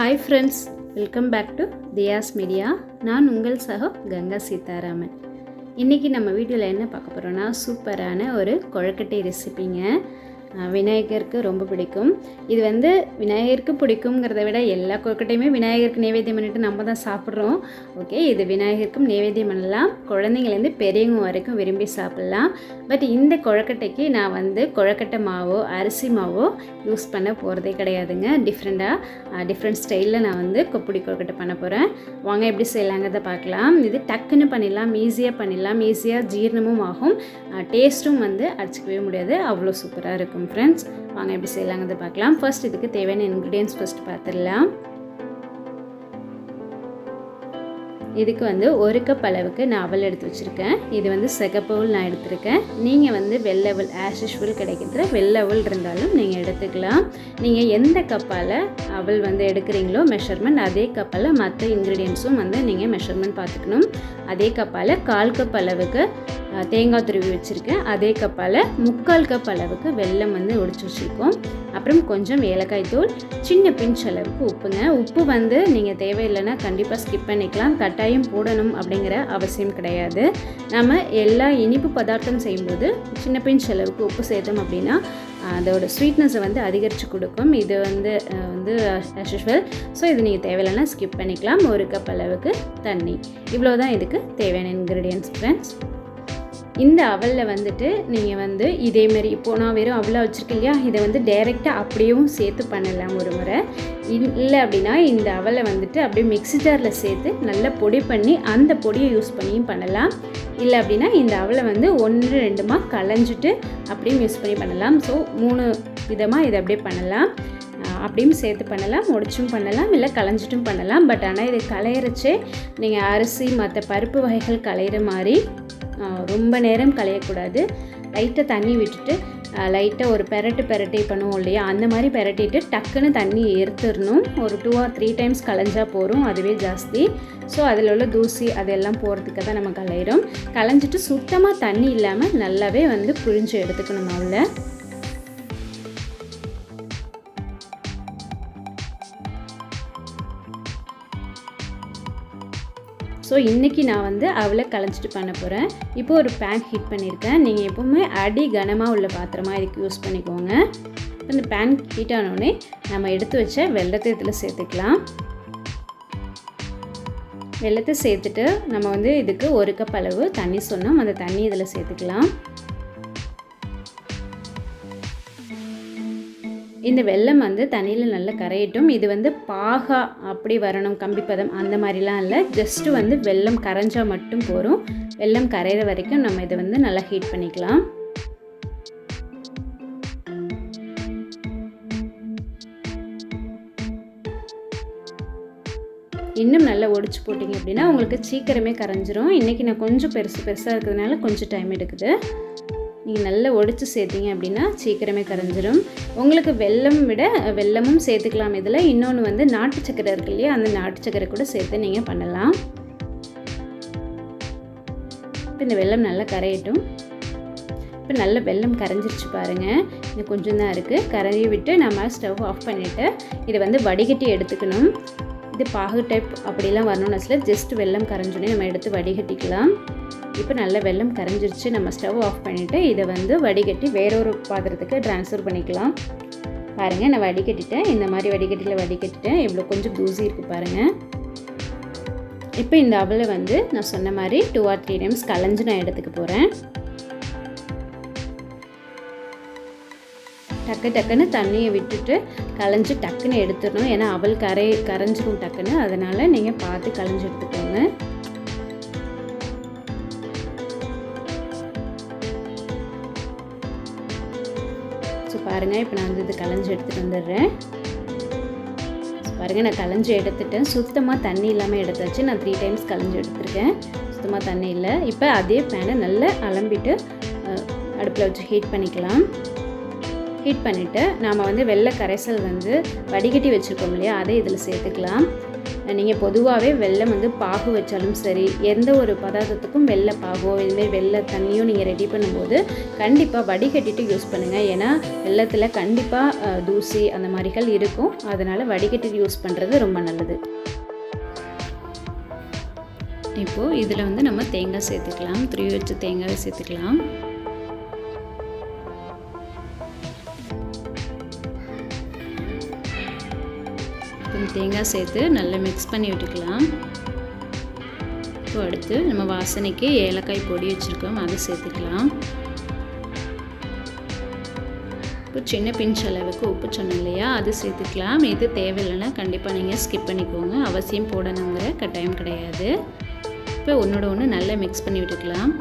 Hi friends welcome back to Thiyas media நான் உங்கள் சகோ கங்கா சீதாராமன். இன்றைக்கி நம்ம வீட்டில் என்ன பார்க்க போகிறோன்னா சூப்பரான ஒரு கொழக்கட்டை ரெசிபிங்க விநாயகருக்கு ரொம்ப பிடிக்கும். இது வந்து விநாயகருக்கு பிடிக்குங்கிறத விட எல்லா கொழுக்கட்டையுமே விநாயகருக்கு நைவேத்தியம் பண்ணிட்டு நம்ம தான் சாப்பிட்றோம். ஓகே இது விநாயகருக்கும் நைவேத்தியம் பண்ணலாம். குழந்தைங்கலேருந்து பெரியவங்க வரைக்கும் விரும்பி சாப்பிட்லாம். பட் இந்த கொழக்கட்டைக்கு நான் வந்து கொழக்கட்டை மாவோ அரிசி மாவோ யூஸ் பண்ண போகிறதே கிடையாதுங்க. டிஃப்ரெண்ட்டாக டிஃப்ரெண்ட் ஸ்டைலில் நான் வந்து கொப்புடி கொழுக்கட்டை பண்ண போகிறேன் வாங்க எப்படி செய்யலாங்கிறத பார்க்கலாம். இது டக்குன்னு பண்ணிடலாம் ஈஸியாக பண்ணிடலாம். ஈஸியாக ஜீரணமும் ஆகும். டேஸ்ட்டும் வந்து அடிச்சிக்கவே முடியாது. அவ்வளோ சூப்பராக இருக்கும். ஃப்ரெண்ட்ஸ் வாங்க எப்படி செய்யலாங்கிறத பார்க்கலாம். ஃபர்ஸ்ட் இதுக்கு தேவையான இன்க்ரீடியன்ஸ் ஃபஸ்ட்டு பார்த்துடலாம். இதுக்கு வந்து ஒரு கப் அளவுக்கு நான் அவல் எடுத்து வச்சுருக்கேன். இது வந்து சிகப்பவுல் நான் எடுத்திருக்கேன். நீங்கள் வந்து வெள்ளவுல் ஆஸ் யூஷுவல் கிடைக்கிற வெள்ளவல் இருந்தாலும் நீங்கள் எடுத்துக்கலாம். நீங்கள் எந்த கப்பால் அவல் வந்து எடுக்கிறீங்களோ மெஷர்மெண்ட் அதே கப்பால் மற்ற இன்க்ரீடியன்ஸும் வந்து நீங்கள் மெஷர்மெண்ட் பார்த்துக்கணும். அதே கப்பால் கால் கப் அளவுக்கு தேங்காய் துருவி வச்சுருக்கேன். அதே கப்பால் முக்கால் கப் அளவுக்கு வெள்ளம் வந்து ஒடிச்சு வச்சுருக்கோம். அப்புறம் கொஞ்சம் ஏலக்காய் தூள் சின்ன பிஞ்ச் அளவுக்கு உப்புங்க. உப்பு வந்து நீங்கள் தேவையில்லைன்னா கண்டிப்பாக ஸ்கிப் பண்ணிக்கலாம். கட்டாயம் போடணும் அப்படிங்கிற அவசியம் கிடையாது. நம்ம எல்லா இனிப்பு பதார்த்தம் செய்யும்போது சின்ன பிஞ்ச் அளவுக்கு உப்பு சேர்த்தோம் அப்படின்னா அதோட ஸ்வீட்னஸை வந்து அதிகரித்து கொடுக்கும். இது வந்து வந்து ஆஸ் ஸோ இது நீங்கள் தேவையில்லைன்னா ஸ்கிப் பண்ணிக்கலாம். ஒரு கப் அளவுக்கு தண்ணி. இவ்வளோ தான் இதுக்கு தேவையான இன்க்ரீடியன்ஸ் ஃப்ரெண்ட்ஸ் இந்த அவலில் வந்துட்டு நீங்கள் வந்து இதேமாரி இப்போ நான் வெறும் அவலாக வச்சுருக்கேன் இல்லையா? இதை வந்து டைரெக்டாக அப்படியும் சேர்த்து பண்ணலாம் ஒரு முறை. இல்லை அப்படின்னா இந்த அவலை வந்துட்டு அப்படியே மிக்ஸி ஜாரில் சேர்த்து நல்லா பொடி பண்ணி அந்த பொடியை யூஸ் பண்ணியும் பண்ணலாம். இல்லை அப்படின்னா இந்த அவலை வந்து ஒன்று ரெண்டுமா களைஞ்சிட்டு அப்படியும் யூஸ் பண்ணி பண்ணலாம். ஸோ மூணு விதமாக இதை அப்படியே பண்ணலாம். அப்படியும் சேர்த்து பண்ணலாம் முடிச்சும் பண்ணலாம் இல்லை களைஞ்சிட்டும் பண்ணலாம். பட் ஆனால் இதை களையிறச்சே நீங்கள் அரிசி மற்ற பருப்பு வகைகள் களையிற மாதிரி ரொம்ப நேரம் கலையக்கூடாது லைட்டாக தண்ணி விட்டுட்டு லைட்டாக ஒரு பெரட்டு பெரட்டி பண்ணுவோம் இல்லையா? அந்த மாதிரி பெரட்டிட்டு டக்குன்னு தண்ணி எடுத்துடணும். ஒரு டூ ஆர் த்ரீ டைம்ஸ் கலைஞ்சால் போகிறோம் அதுவே ஜாஸ்தி. ஸோ அதில் உள்ள தூசி அதெல்லாம் போகிறதுக்கு தான் நம்ம கலையிறோம் களைஞ்சிட்டு சுத்தமாக தண்ணி இல்லாமல் நல்லாவே வந்து புழிஞ்சு எடுத்துக்கணும் அவளை ஸோ இன்றைக்கி நான் வந்து அவளை கலைஞ்சிட்டு பண்ண போகிறேன் இப்போ ஒரு பேன் ஹீட் பண்ணியிருக்கேன் நீங்கள் எப்போவுமே அடி கனமாக உள்ள பாத்திரமாக இதுக்கு யூஸ் பண்ணிக்கோங்க. இப்போ இந்த பேன் ஹீட் ஆனோடனே நம்ம எடுத்து வச்ச வெள்ளத்தை இதில் சேர்த்துக்கலாம். வெள்ளத்தை சேர்த்துட்டு நம்ம வந்து இதுக்கு ஒரு கப் அளவு தண்ணி சொன்னோம். அந்த தண்ணி இதில் சேர்த்துக்கலாம். இந்த வெல்லம் வந்து தண்ணியில் நல்லா கரையட்டும். இது வந்து பாகா அப்படி வரணும் கம்பிப்பதம் அந்த மாதிரிலாம் இல்லை. ஜஸ்ட்டு வந்து வெல்லம் கரைஞ்சால் மட்டும் போதும். வெள்ளம் கரையிற வரைக்கும் நம்ம இதை வந்து நல்லா ஹீட் பண்ணிக்கலாம். இன்னும் நல்லா ஒடிச்சு போட்டிங்க அப்படின்னா உங்களுக்கு சீக்கிரமே கரைஞ்சிரும். இன்றைக்கி நான் கொஞ்சம் பெருசு பெருசாக இருக்கிறதுனால கொஞ்சம் டைம் எடுக்குது. நீங்கள் நல்லா ஒடிச்சு சேர்த்திங்க அப்படின்னா சீக்கிரமே கரைஞ்சிரும். உங்களுக்கு வெல்லம் விட வெல்லமும் சேர்த்துக்கலாம் இதில். இன்னொன்று வந்து நாட்டு சக்கரை இருக்கு இல்லையா அந்த நாட்டு சக்கரை கூட சேர்த்து நீங்கள் பண்ணலாம். இப்போ இந்த வெல்லம் நல்லா கரையட்டும். இப்போ நல்ல வெல்லம் கரைஞ்சிருச்சு பாருங்கள் இது கொஞ்சம் தான் இருக்குது கரையை விட்டு நம்ம ஸ்டவ் ஆஃப் பண்ணிவிட்டு இதை வந்து வடிகட்டி எடுத்துக்கணும். இது பாகு டைப் அப்படிலாம் வரணும்னு வச்சுல ஜஸ்ட் வெல்லம் கரைஞ்சோடனே நம்ம எடுத்து வடிகட்டிக்கலாம். இப்போ நல்ல வெள்ளம் கரைஞ்சிருச்சு. நம்ம ஸ்டவ் ஆஃப் பண்ணிவிட்டு இதை வந்து வடிகட்டி வேறொரு பாத்திரத்துக்கு ட்ரான்ஸ்ஃபர் பண்ணிக்கலாம். பாருங்கள் நான் வடிகட்டிட்டேன். இந்த மாதிரி வடிகட்டியில் வடிகட்டிட்டேன். இவ்வளோ கொஞ்சம் தூசி இருக்குது பாருங்கள் இப்போ இந்த அவலை வந்து நான் சொன்ன மாதிரி டூ ஆர் த்ரீ டைம்ஸ் கலைஞ்சு நான் எடுத்துக்க போகிறேன் டக்கு டக்குன்னு தண்ணியை விட்டுட்டு கலைஞ்சு டக்குன்னு எடுத்துடணும். ஏன்னா அவள் கரை கரைஞ்சிடும் டக்குன்னு. அதனால் நீங்கள் பார்த்து கலைஞ்சு எடுத்துக்கோங்க. பாருங்கள் இப்போ நான் வந்து இது கலைஞ்சி எடுத்துகிட்டு வந்துடுறேன். பாருங்கள் நான் கலைஞ்சி எடுத்துட்டேன். சுத்தமாக தண்ணி இல்லாமல் எடுத்தாச்சு. நான் த்ரீ டைம்ஸ் கலைஞ்சி எடுத்துருக்கேன். சுத்தமாக தண்ணி இல்லை. இப்போ அதே பேனை நல்லா அலம்பிட்டு அடுப்பில் வச்சு ஹீட் பண்ணிக்கலாம். ஹீட் பண்ணிவிட்டு நாம் வந்து வெள்ளை கரைசல் வந்து வடிகட்டி வச்சுருக்கோம் இல்லையா? அதை இதில் சேர்த்துக்கலாம். நீங்கள் பொதுவாகவே வெள்ளம் வந்து பாகு வச்சாலும் சரி எந்த ஒரு பதார்த்தத்துக்கும் வெள்ளை பாகோ இதுமாரி வெள்ளை தண்ணியும் நீங்கள் ரெடி பண்ணும்போது கண்டிப்பாக வடிகட்டிட்டு யூஸ் பண்ணுங்கள் ஏன்னா வெள்ளத்தில் கண்டிப்பாக தூசி அந்த மாதிரிகள் இருக்கும். அதனால் வடிகட்டிட்டு யூஸ் பண்ணுறது ரொம்ப நல்லது. இப்போது இதில் வந்து நம்ம தேங்காய் சேர்த்துக்கலாம். துருவி வச்சு தேங்காய் சேர்த்துக்கலாம். கொஞ்சம் தேங்காய் சேர்த்து நல்லா மிக்ஸ் பண்ணி விட்டுக்கலாம். இப்போ அடுத்து நம்ம வாசனைக்கு ஏலக்காய் பொடி வச்சுருக்கோம் அதை சேர்த்துக்கலாம். இப்போ சின்ன பிஞ்ச் அளவுக்கு உப்பு சொன்னோம் இல்லையா அது சேர்த்துக்கலாம். இது தேவையில்லைன்னா கண்டிப்பாக நீங்கள் ஸ்கிப் பண்ணிக்கோங்க. அவசியம் போடணுங்கிற கட்டாயம் கிடையாது. இப்போ ஒன்றோட ஒன்று நல்லா மிக்ஸ் பண்ணி விட்டுக்கலாம்.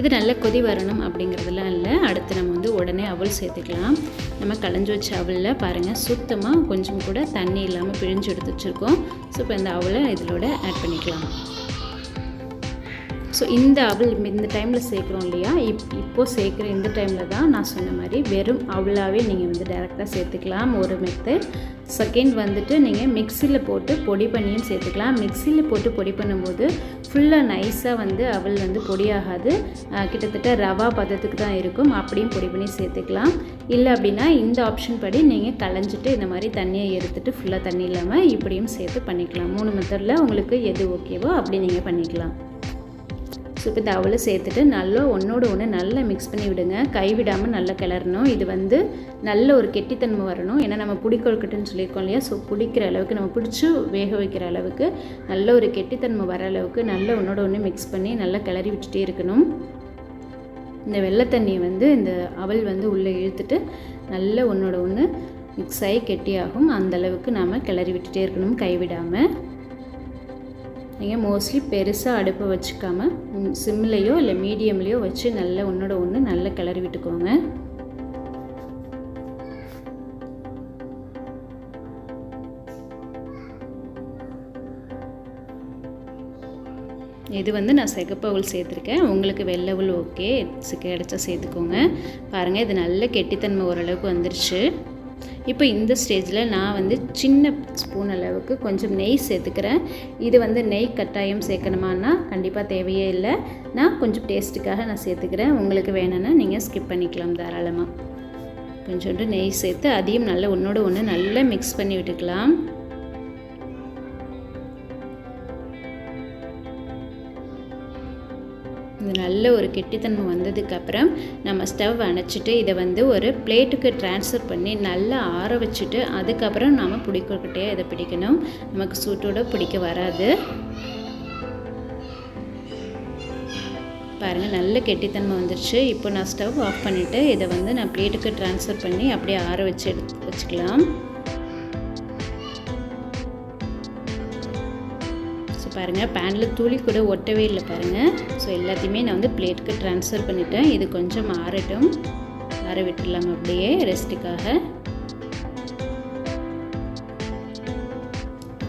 இது நல்ல கொதி வரணும் அப்படிங்கிறதுலாம் இல்லை. அடுத்து நம்ம வந்து உடனே அவல் சேர்த்துக்கலாம். நம்ம களைஞ்சி வச்ச அவலில் பாருங்கள் சுத்தமாக கொஞ்சம் கூட தண்ணி இல்லாமல் பிழிஞ்சு எடுத்து வச்சுருக்கோம். ஸோ இப்போ இந்த அவலை இதிலோட ஆட் பண்ணிக்கலாம். ஸோ இந்த அவள் இந்த டைமில் சேர்க்குறோம் இல்லையா? இப் இப்போது சேர்க்குற இந்த டைமில் தான் நான் சொன்ன மாதிரி வெறும் அவலாகவே நீங்கள் வந்து டேரெக்டாக சேர்த்துக்கலாம். ஒரு மெத்தட் செகண்ட் வந்துட்டு நீங்கள் மிக்சியில் போட்டு பொடி பண்ணியும் சேர்த்துக்கலாம். மிக்சியில் போட்டு பொடி பண்ணும்போது ஃபுல்லாக நைஸாக வந்து அவள் வந்து பொடியாகாது. கிட்டத்தட்ட ரவா பதத்துக்கு தான் இருக்கும். அப்படியும் பொடி பண்ணி சேர்த்துக்கலாம். இல்லை அப்படின்னா இந்த ஆப்ஷன் படி நீங்கள் களைஞ்சிட்டு இந்த மாதிரி தண்ணியை எடுத்துகிட்டு ஃபுல்லாக தண்ணி இல்லாமல் இப்படியும் சேர்த்து பண்ணிக்கலாம். மூணு மெத்தடில் உங்களுக்கு எது ஓகேவோ அப்படி நீங்கள் பண்ணிக்கலாம். இப்போ இந்த அவலை சேர்த்துட்டு நல்லா ஒன்றோட ஒன்று நல்லா மிக்ஸ் பண்ணி விடுங்க. கைவிடாமல் நல்லா கிளறணும். இது வந்து நல்ல ஒரு கெட்டித்தன்மை வரணும். ஏன்னா நம்ம புடிக்கொழுக்கட்டுன்னு சொல்லியிருக்கோம் இல்லையா? ஸோ பிடிக்கிற அளவுக்கு நம்ம பிடிச்சி வேக வைக்கிற அளவுக்கு நல்ல ஒரு கெட்டித்தன்மை வர அளவுக்கு நல்லா ஒன்றோட ஒன்று மிக்ஸ் பண்ணி நல்லா கிளறி விட்டுட்டே இருக்கணும். இந்த வெள்ளை தண்ணியை வந்து இந்த அவல் வந்து உள்ளே இழுத்துட்டு நல்லா ஒன்றோட ஒன்று மிக்ஸ் ஆகி கெட்டியாகும். அந்தளவுக்கு நாம் கிளறி விட்டுட்டே இருக்கணும். கைவிடாமல் நீங்கள் மோஸ்ட்லி பெருசாக அடுப்பை வச்சுக்காம சிம்லேயோ இல்லை மீடியம்லேயோ வச்சு நல்லா ஒன்றோட ஒன்று நல்லா கிளறி விட்டுக்கோங்க. இது வந்து நான் சிகப்பவுள் சேர்த்துருக்கேன். உங்களுக்கு வெள்ளவுள் ஓகே கிடைச்சா சேர்த்துக்கோங்க. பாருங்கள் இது நல்ல கெட்டித்தன்மை ஓரளவுக்கு வந்துருச்சு. இப்போ இந்த ஸ்டேஜில் நான் வந்து சின்ன ஸ்பூன் அளவுக்கு கொஞ்சம் நெய் சேர்த்துக்கிறேன். இது வந்து நெய் கட்டாயம் சேர்க்கணுமான்னா கண்டிப்பாக தேவையே இல்லை. நான் கொஞ்சம் டேஸ்ட்டுக்காக நான் சேர்த்துக்கிறேன். உங்களுக்கு வேணும்னா நீங்கள் ஸ்கிப் பண்ணிக்கலாம் தாராளமாக கொஞ்சோண்டு நெய் சேர்த்து அதையும் நல்லா ஒன்றோட ஒன்று நல்லா மிக்ஸ் பண்ணி விட்டுக்கலாம். இது நல்ல ஒரு கெட்டித்தன்மை வந்ததுக்கப்புறம் நம்ம ஸ்டவ் அணைச்சிட்டு இதை வந்து ஒரு பிளேட்டுக்கு ட்ரான்ஸ்ஃபர் பண்ணி நல்லா ஆற வச்சுட்டு அதுக்கப்புறம் நாம் பிடிக்கொட்டையே இதை பிடிக்கணும். நமக்கு சூட்டோட பிடிக்க வராது. பாருங்கள் நல்ல கெட்டித்தன்மை வந்துருச்சு. இப்போ நான் ஸ்டவ் ஆஃப் பண்ணிவிட்டு இதை வந்து நான் பிளேட்டுக்கு ட்ரான்ஸ்ஃபர் பண்ணி அப்படியே ஆற வச்சு எடுத்து வச்சுக்கலாம். பாருங்கள் பேனில் துளி கூட ஒட்டவே இல்லை பாருங்கள் ஸோ எல்லாத்தையுமே நான் வந்து பிளேட்டுக்கு ட்ரான்ஸ்ஃபர் பண்ணிவிட்டேன் இது கொஞ்சம் ஆறட்டும். ஆற விட்டுடலாம் அப்படியே ரெஸ்ட்டுக்காக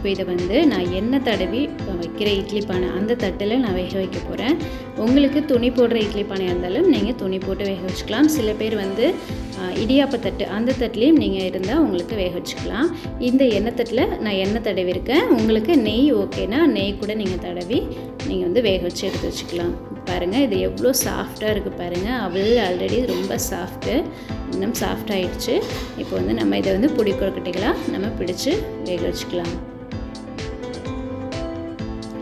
இப்போ இதை வந்து நான் எண்ணெய் தடவி வைக்கிற இட்லி பானை அந்த தட்டில் நான் வேக வைக்க போகிறேன் உங்களுக்கு துணி போடுற இட்லி பானையாக இருந்தாலும் நீங்கள் துணி போட்டு வேக வச்சுக்கலாம். சில பேர் வந்து இடியாப்ப தட்டு அந்த தட்டுலேயும் நீங்கள் இருந்தால் உங்களுக்கு வேக வச்சுக்கலாம். இந்த எண்ணெய் தட்டில் நான் எண்ணெய் தடவி இருக்கேன் உங்களுக்கு நெய் ஓகேனா நெய் கூட நீங்கள் தடவி நீங்கள் வந்து வேக வச்சு எடுத்து வச்சுக்கலாம். பாருங்கள் இது எவ்வளோ சாஃப்டாக இருக்குது பாருங்கள் அவள் ஆல்ரெடி ரொம்ப சாஃப்ட்டு. இன்னும் சாஃப்ட் ஆகிடுச்சு இப்போ வந்து நம்ம இதை வந்து பிடி கொழுக்கட்டைகளாக நம்ம பிடிச்சி வேக வச்சுக்கலாம்.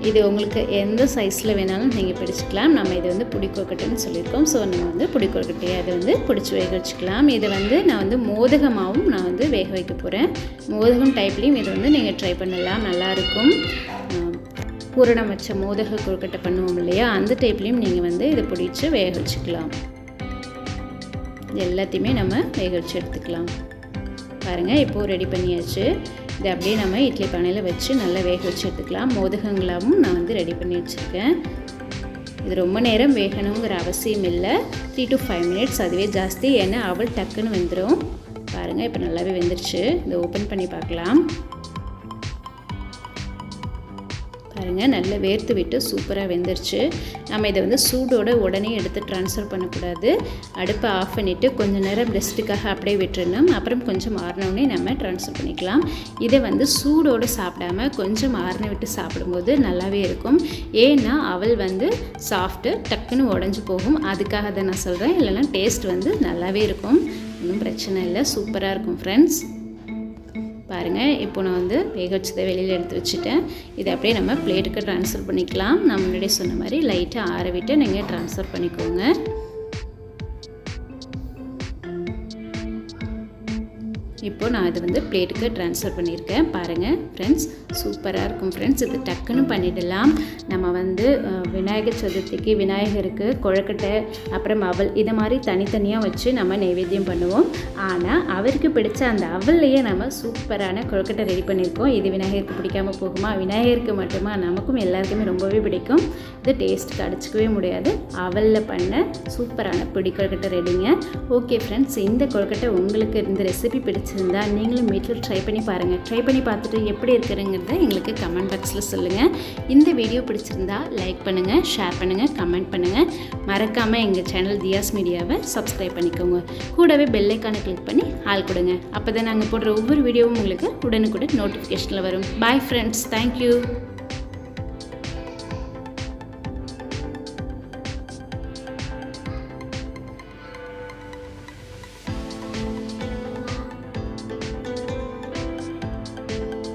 இது உங்களுக்கு எந்த சைஸில் வேணாலும் நீங்கள் பிடிச்சிக்கலாம். நம்ம இது வந்து பிடிக்கொக்கட்டுன்னு சொல்லியிருக்கோம். ஸோ நம்ம வந்து பிடிக்கொக்கட்டையை அதை வந்து பிடிச்சி வேக வச்சுக்கலாம் இதை வந்து நான் வந்து மோதகமாகவும் நான் வந்து வேக வைக்க போகிறேன் மோதகம் டைப்லேயும் இது வந்து நீங்கள் ட்ரை பண்ணலாம். நல்லாயிருக்கும். பூரணம் வச்ச மோதக கொழுக்கட்டை பண்ணுவோம் இல்லையா? அந்த டைப்லேயும் நீங்கள் வந்து இதை பிடிச்சி வேக வச்சுக்கலாம் இது எல்லாத்தையுமே நம்ம வேக வச்சு எடுத்துக்கலாம். பாருங்கள் இப்போது ரெடி பண்ணியாச்சு. இதை அப்படியே நம்ம இட்லி பானையில் வச்சு நல்லா வேக வச்சு எடுத்துக்கலாம். மோதகங்களாகவும் நான் வந்து ரெடி பண்ணி வச்சுருக்கேன். இது ரொம்ப நேரம் வேகணுங்கிற அவசியம் இல்லை. த்ரீ டு ஃபைவ் மினிட்ஸ் அதுவே ஜாஸ்தி. ஏன்னா அவள் டக்குன்னு வெந்துடும் பாருங்கள் இப்போ நல்லாவே வெந்துருச்சு. இதை ஓப்பன் பண்ணி பார்க்கலாம். பாருங்கள் நல்லா வேர்த்து விட்டு சூப்பராக வெந்துருச்சு. நம்ம இதை வந்து சூடோட உடனே எடுத்து ட்ரான்ஸ்ஃபர் பண்ணக்கூடாது. அடுப்பை ஆஃப் பண்ணிவிட்டு கொஞ்சம் நேரம் ரெஸ்ட்டுக்காக அப்படியே விட்டுருணும் அப்புறம் கொஞ்சம் ஆறினோடனே நம்ம ட்ரான்ஸ்ஃபர் பண்ணிக்கலாம். இதை வந்து சூடோடு சாப்பிடாம கொஞ்சம் ஆறின விட்டு சாப்பிடும்போது நல்லாவே இருக்கும். ஏன்னா அவள் வந்து சாஃப்ட்டு டக்குன்னு உடஞ்சி போகும். அதுக்காக தான் நான் சொல்கிறேன் இல்லைனா டேஸ்ட் வந்து நல்லாவே இருக்கும். ஒன்றும் பிரச்சனை இல்லை. சூப்பராக இருக்கும் ஃப்ரெண்ட்ஸ் பாருங்கள் இப்போ நான் வந்து வேக வச்சதை வெளியில் எடுத்து வச்சுட்டேன். இதை அப்படியே நம்ம பிளேட்டுக்கு ட்ரான்ஸ்ஃபர் பண்ணிக்கலாம். நான் முன்னாடியே சொன்ன மாதிரி லைட்டாக ஆற விட்டு நீங்கள் ட்ரான்ஸ்ஃபர் பண்ணிக்கோங்க. இப்போ நான் இது வந்து பிளேட்டுக்கு ட்ரான்ஸ்ஃபர் பண்ணியிருக்கேன். பாருங்கள் ஃப்ரெண்ட்ஸ் சூப்பராக இருக்கும் ஃப்ரெண்ட்ஸ் இது டக்குன்னு பண்ணிடலாம். நம்ம வந்து விநாயகர் சதுர்த்திக்கு விநாயகருக்கு கொழுக்கட்டை அப்புறம் அவல் இதை மாதிரி தனித்தனியாக வச்சு நம்ம நைவேத்தியம் பண்ணுவோம். ஆனால் அவருக்கு பிடிச்ச அந்த அவல்லையே நம்ம சூப்பரான கொழுக்கட்டை ரெடி பண்ணியிருக்கோம். இது விநாயகருக்கு பிடிக்காம போகுமா? விநாயகருக்கு மட்டுமா? நமக்கும் எல்லாருக்குமே ரொம்பவே பிடிக்கும். இது டேஸ்ட்டுக்கு அடிச்சிக்கவே முடியாது. அவலில் பண்ண சூப்பரான பிடி கொழுக்கட்டை ரெடிங்க ஓகே ஃப்ரெண்ட்ஸ் இந்த கொழுக்கட்டை உங்களுக்கு இந்த ரெசிபி பிடிச்சிருந்தா நீங்களும் வீட்டில் ட்ரை பண்ணி பாருங்கள் ட்ரை பண்ணி பார்த்துட்டு எப்படி இருக்குதுங்கிறத எங்களுக்கு கமெண்ட் பாக்ஸில் சொல்லுங்கள் இந்த வீடியோ பிடிச்சிருந்தா லைக் பண்ணுங்கள் ஷேர் பண்ணுங்கள் கமெண்ட் பண்ணுங்கள் மறக்காமல் எங்கள் சேனல் தியாஸ் மீடியாவை சப்ஸ்கிரைப் பண்ணிக்கோங்க. கூடவே பெல்லைக்கானை கிளிக் பண்ணி ஆள் கொடுங்க. அப்போ தான் நாங்கள் போடுற ஒவ்வொரு வீடியோவும் உங்களுக்கு உடனுக்குடன் நோட்டிஃபிகேஷனில் வரும். Bye friends thank you